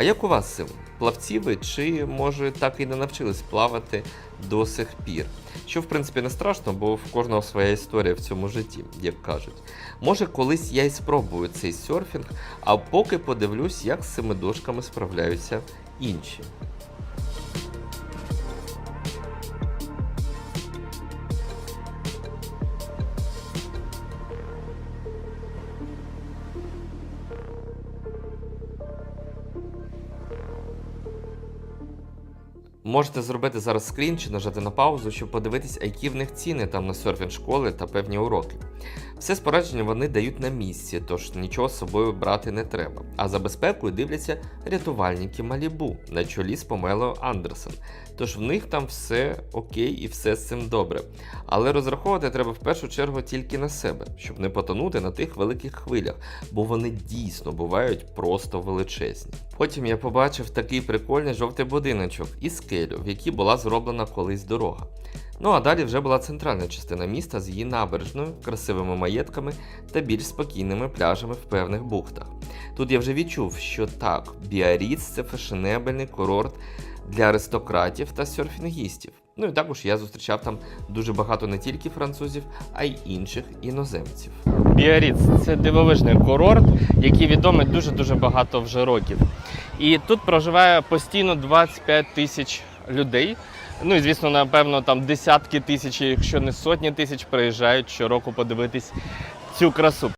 А як у вас сил? Плавці ви чи може так і не навчились плавати до сих пір? Що в принципі не страшно, бо в кожного своя історія в цьому житті, як кажуть. Може, колись я і спробую цей серфінг, а поки подивлюсь, як з цими дошками справляються інші. Можете зробити зараз скрін чи нажати на паузу, щоб подивитись, які в них ціни там на серфінг школи та певні уроки. Все спорядження вони дають на місці, тож нічого з собою брати не треба. А за безпекою дивляться рятувальники Малібу на чолі з Помелою Андерсен. Тож в них там все окей і все з цим добре. Але розраховувати треба в першу чергу тільки на себе, щоб не потонути на тих великих хвилях, бо вони дійсно бувають просто величезні. Потім я побачив такий прикольний жовтий будиночок і скелю, в якій була зроблена колись дорога. Ну а далі вже була центральна частина міста з її набережною, красивими маєтками та більш спокійними пляжами в певних бухтах. Тут я вже відчув, що так, Біаріц це фешенебельний курорт для аристократів та серфінгістів. Ну і також я зустрічав там дуже багато не тільки французів, а й інших іноземців. Біарриц – це дивовижний курорт, який відомий дуже-дуже багато вже років. І тут проживає постійно 25 тисяч людей. Ну і звісно, напевно, там десятки тисяч, якщо не сотні тисяч, приїжджають щороку подивитись цю красу.